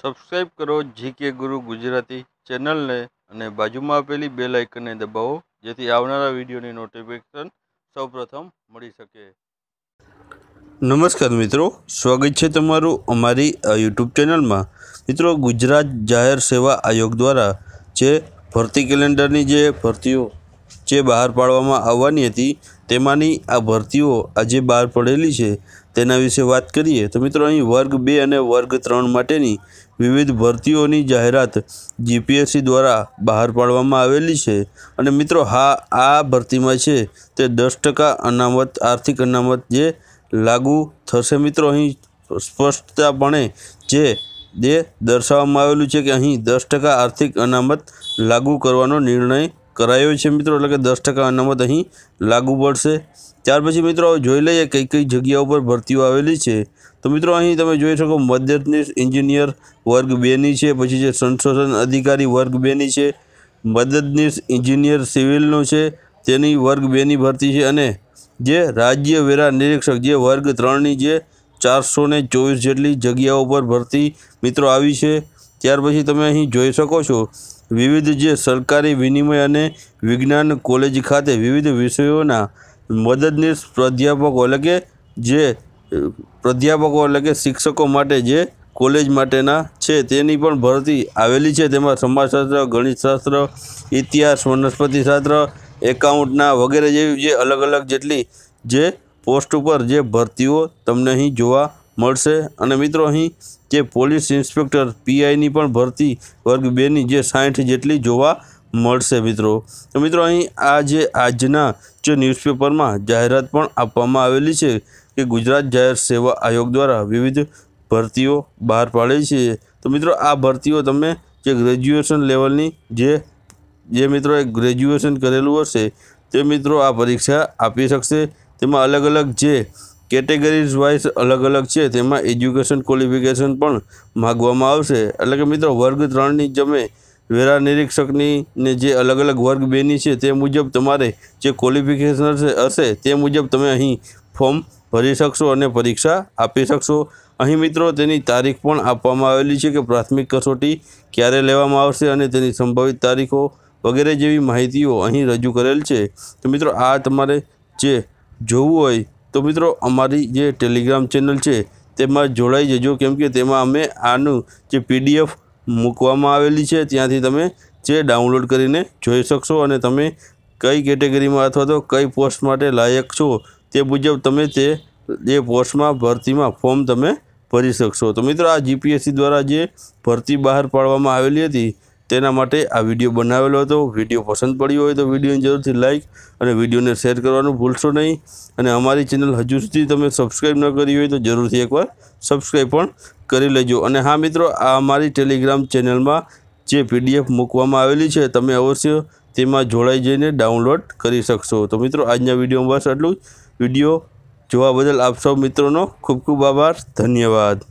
subscribe કરો GK ગુરુ ગુજરાતી ચેનલને અને બાજુમાં આપેલી બે લાઇકનને દબાવો જેથી આવનારા વિડીયોની નોટિફિકેશન સૌપ્રથમ મળી શકે નમસ્કાર મિત્રો સ્વાગત છે તમારું અમારી યુટ્યુબ ચેનલમાં મિત્રો ગુજરાત જાહેર સેવા આયોગ દ્વારા જે ભરતી કેલેન્ડરની જે ભરતીઓ જે બહાર પાડવામાં આવવાની હતી તેમાંની આ ભરતીઓ આજે બહાર પડેલી છે તેના વિશે વાત કરીએ તો મિત્રો અહીં વર્ગ બે અને વર્ગ ત્રણ માટેની વિવિધ ભરતીઓની જાહેરાત જીપીએસસી દ્વારા બહાર પાડવામાં આવેલી છે અને મિત્રો હા આ ભરતીમાં છે તે દસ ટકા અનામત આર્થિક અનામત જે લાગુ થશે મિત્રો અહીં સ્પષ્ટતાપણે જે જે દર્શાવવામાં આવેલું છે કે અહીં દસ ટકા આર્થિક અનામત લાગુ કરવાનો નિર્ણય કરાયો છે મિત્રો એટલે કે 10% અનમત અહી લાગુ પડશે ત્યાર પછી મિત્રો જોઈ લઈએ કે કઈ કઈ જગ્યાઓ પર ભરતીઓ આવેલી છે તો મિત્રો અહી તમે જોઈ શકો મદદનીશ એન્જિનિયર વર્ગ 2 ની છે પછી જે સંશોધન અધિકારી વર્ગ 2 ની છે મદદનીશ એન્જિનિયર સિવિલનો છે તેની વર્ગ 2 ની ભરતી છે અને જે રાજ્ય વેરા નિરીક્ષક જે વર્ગ 3 ની જે 424 જેટલી જગ્યાઓ પર ભરતી મિત્રો આવી છે ત્યાર પછી તમે અહીં જોઈ શકો છો વિવિધ જે સરકારી વિનીમય અને વિજ્ઞાન કોલેજ ખાતે વિવિધ વિષયોના મદદનીશ પ્રાધ્યાપક હોલકે જે પ્રાધ્યાપક હોલકે શિક્ષકો માટે જે કોલેજ માટેના છે તે ની પણ ભરતી આવેલી છે તેમાં સમાજશાસ્ત્ર ગણિતશાસ્ત્ર ઇતિહાસ વનસ્પતિશાસ્ત્ર એકાઉન્ટના વગેરે જે જે અલગ અલગ જેટલી જે પોસ્ટ ઉપર જે ભરતીઓ તમને અહીં જોવા મડસે અને મિત્રો અહીં કે પોલીસ ઇન્સ્પેક્ટર PI ની પણ ભરતી વર્ગ 2 ની જે 60 જેટલી જોવા મળસે મિત્રો તો મિત્રો અહીં આ જે આજના જે ન્યૂઝપેપર માં જાહેરાત પણ આવવામાં આવેલી છે કે ગુજરાત જાહેર સેવા આયોગ દ્વારા વિવિધ ભરતીઓ બહાર પાડઈ છે તો મિત્રો આ ભરતીઓ તમને જે ગ્રેજ્યુએશન લેવલ ની જે જે મિત્રો એક ગ્રેજ્યુએશન કરેલું હશે તે મિત્રો આ પરીક્ષા આપી શકશે તેમાં અલગ અલગ જે કેટેગરીઝ વાઇસ અલગ અલગ છે તેમાં এড્યુકેશન ક્વોલિફિકેશન પણ માંગવામાં આવશે એટલે કે મિત્રો વર્ગ 3 ની જમે વેરા નિરીક્ષક ની જે અલગ અલગ વર્ગ 2 ની છે તે મુજબ તમારે જે ક્વોલિફિકેશન હશે તે મુજબ તમે અહીં ફોર્મ ભરી શકશો અને પરીક્ષા આપી શકશો અહીં મિત્રો તેની તારીખ પણ આપવામાં આવેલી છે કે પ્રાથમિક કસોટી ક્યારે લેવામાં આવશે અને તેની સંભવિત તારીખો વગેરે જેવી માહિતીઓ અહીં રજૂ કરેલ છે તો મિત્રો આ તમારે જે જોવું હોય તો મિત્રો અમારી જે ટેલિગ્રામ ચેનલ છે તેમાં જોડાઈ જજો કેમ કે તેમાં અમે આનું જે પીડીએફ મૂકવામાં આવેલી છે ત્યાંથી તમે જે ડાઉનલોડ કરીને જોઈ શકશો અને તમે કઈ કેટેગરીમાં અથવા તો કઈ પોસ્ટ માટે લાયક છો તે বুঝવ તમે જે જે પોસ્ટમાં ભરતીમાં ફોર્મ તમે ભરી શકશો તો મિત્રો આ જીપીએસસી દ્વારા જે ભરતી બહાર પાડવામાં આવેલી હતી તેના માટે આ વિડીયો બનાવેલો હતો વિડીયો પસંદ પડ્યો હોય તો વિડીયોને જરૂરથી લાઇક અને વિડીયોને શેર કરવાનું ભૂલશો નહીં અને અમારી ચેનલ હજુ સુધી તમે સબસ્ક્રાઈબ ન કરી હોય તો જરૂરથી એકવાર સબસ્ક્રાઈબ પણ કરી લેજો અને હા મિત્રો આ અમારી ટેલિગ્રામ ચેનલમાં જે પીડીએફ મૂકવામાં આવેલી છે તમે અવશ્ય તેમાં જોડાઈ જઈને ડાઉનલોડ કરી શકશો તો મિત્રો આજના વિડીયોમાં બસ આટલું જ વિડીયો જોવા બદલ આપ સૌ મિત્રોનો ખૂબ ખૂબ આભાર ધન્યવાદ